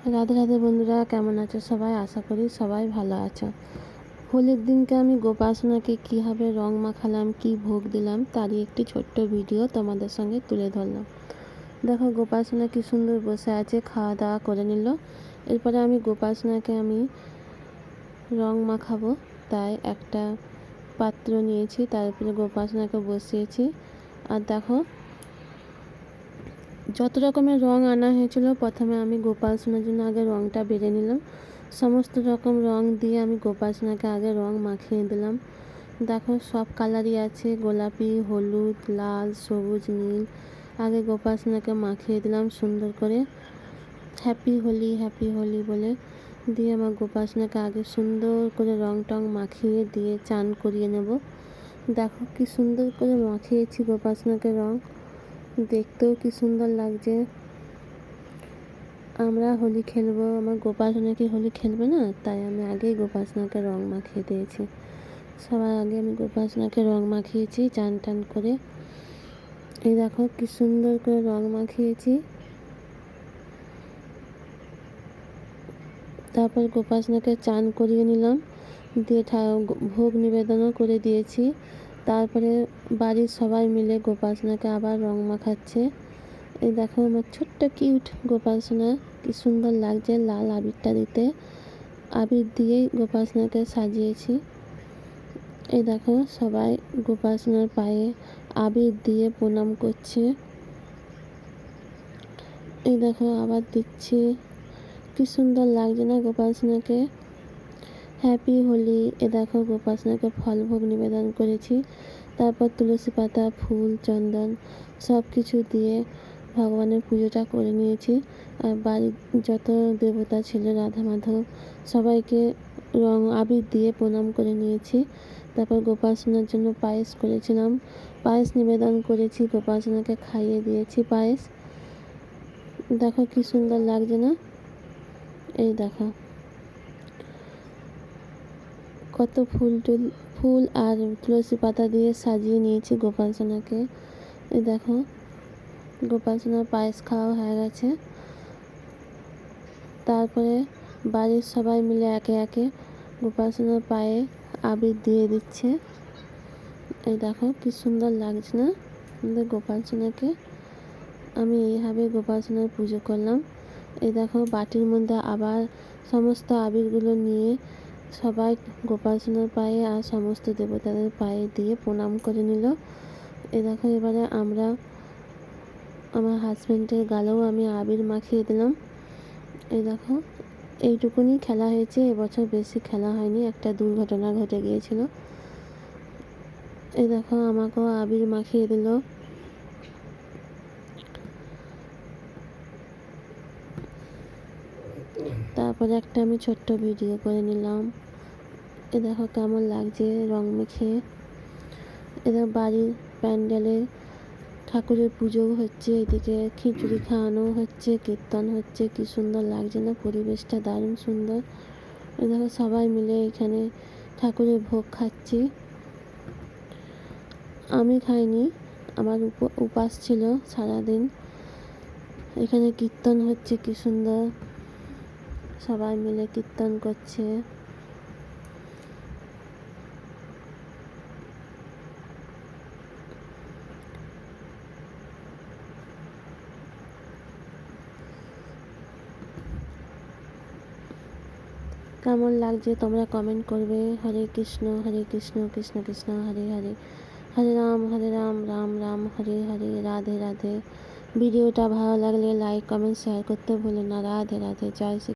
রাধে রাধে বন্ধুরা, কেমন আছো সবাই? আশা করি সবাই ভালো আছো। হোলির দিনকে আমি গোপাসনাকে কীভাবে রং মাখালাম, কি ভোগ দিলাম, তারই একটি ছোট্ট ভিডিও তোমাদের সঙ্গে তুলে ধরলাম। দেখো, গোপাসনা কি সুন্দর বসে আছে, খাওয়া দাওয়া করে নিল। এরপরে আমি গোপাসনাকে আমি রং মাখাবো, তাই একটা পাত্র নিয়েছি তারপরে গোপাসনাকে বসিয়েছি। আর দেখো যত রকমের রং আনা হয়েছিল, প্রথমে আমি গোপাল সোনার জন্য আগে রংটা বেড়ে নিলাম। সমস্ত রকম রং দিয়ে আমি গোপাল সোনাকে আগে রং মাখিয়ে দিলাম। দেখো, সব কালারই আছে। গোলাপি, হলুদ, লাল, সবুজ, নীল। আগে গোপাল সোনাকে মাখিয়ে দিলাম সুন্দর করে। হ্যাপি হোলি হ্যাপি হোলি বলে দিয়ে আমার গোপাল সোনাকে আগে সুন্দর করে রং টং মাখিয়ে দিয়ে চান করিয়ে নেব। দেখো, কি সুন্দর করে মাখিয়েছি গোপাল সোনাকে রং। দেখতেও কি সুন্দর লাগছে। আমরা হোলি খেলব, আমার গোপাসনা কি হোলি খেলবে না? তাই আমি আগেই গোপাসনাকে রং মাখিয়ে দিয়েছি। সবার আগে আমি গোপাসনাকে রং মাখিয়েছি, চান টান করে। এই দেখো কি সুন্দর করে রং মাখিয়েছি। তারপর গোপাসনাকে চান করিয়ে নিলাম, দিয়ে ভোগ নিবেদনও করে দিয়েছি। তারপরে বাড়ির সবাই মিলে গোপাসনাকে আবার রং মাখাচ্ছে। এই দেখো আমার ছোট্ট কিউট গোপাসনা কি সুন্দর লাগছে লাল আবিরটা দিতে। আবির দিয়েই গোপাসনাকে সাজিয়েছি। এই দেখো সবাই গোপাসনার পায়ে আবির দিয়ে প্রণাম করছে। এই দেখো আবার দিচ্ছি। কি সুন্দর লাগছে না গোপাসনাকে হ্যাপি হোলি এ দেখো গোপাসনাকে ফল ভোগ নিবেদন করেছি। তারপর তুলসী পাতা, ফুল, চন্দন সব কিছু দিয়ে ভগবানের পুজোটা করে নিয়েছি। আর বাড়ির যত দেবতা ছিল, রাধা মাধব, সবাইকে রং আবির দিয়ে প্রণাম করে নিয়েছি। তারপর গোপাসনার জন্য পায়েস করেছিলাম। পায়েস নিবেদন করেছি গোপাসনাকে খাইয়ে দিয়েছি পায়েস। দেখো কি সুন্দর লাগছে না? এই দেখো। কত ফুল টুল, ফুল আর তুলসী পাতা দিয়ে সাজিয়ে নিয়েছি গোপাল সোনাকে। এই দেখো, গোপাল সোনার পায়েস খাওয়া হয়ে গেছে। তারপরে বাড়ির সবাই মিলে একে একে গোপাল সোনার পায়ে আবির দিয়ে দিচ্ছে। এই দেখো, কি সুন্দর লাগছে না? আমাদের গোপাল সোনাকে। আমি এইভাবে গোপাল সোনার পুজো করলাম। এই দেখো, বাটির মধ্যে আবার সমস্ত আবিরগুলো নিয়ে সবাই গোপাল সোনার পায়ে আর সমস্ত দেবতাদের পায়ে দিয়ে প্রণাম করে নিল। এ দেখো, এবারে আমরা আমার হাজব্যান্ডের গালেও আমি আবির মাখিয়ে দিলাম। এই দেখো, এইটুকুনি খেলা হয়েছে, এবছর বেশি খেলা হয়নি, একটা দুর্ঘটনা ঘটে গিয়েছিল। এই দেখো, আমাকেও আবির মাখিয়ে দিল। তারপরে একটা আমি ছোট্ট ভিডিও করে নিলাম। এ দেখো কেমন লাগছে রং মেখে। এদের বাড়ির প্যান্ডেলে ঠাকুরের পুজো হচ্ছে, এদিকে খিচুড়ি খাওয়ানো হচ্ছে, কীর্তন হচ্ছে, কি সুন্দর লাগছে না, পরিবেশটা দারুণ সুন্দর। এ দেখো সবাই মিলে এখানে ঠাকুরের ভোগ খাচ্ছি। আমি খাইনি, আমার উপ, উপাস ছিল সারাদিন। এখানে কীর্তন হচ্ছে, কি সুন্দর সবাই মিলে কীর্তন করছে। কেমন লাগছে তোমরা কমেন্ট করবে? হরে কৃষ্ণ হরে কৃষ্ণ কৃষ্ণ কৃষ্ণ, হরে হরে। হরে রাম হরে রাম রাম রাম, হরে হরে, রাধে রাধে। ভিডিওটা ভালো লাগলে লাইক কমেন্ট শেয়ার করতে ভুলো না। রাধে রাধে, জয় শ্রী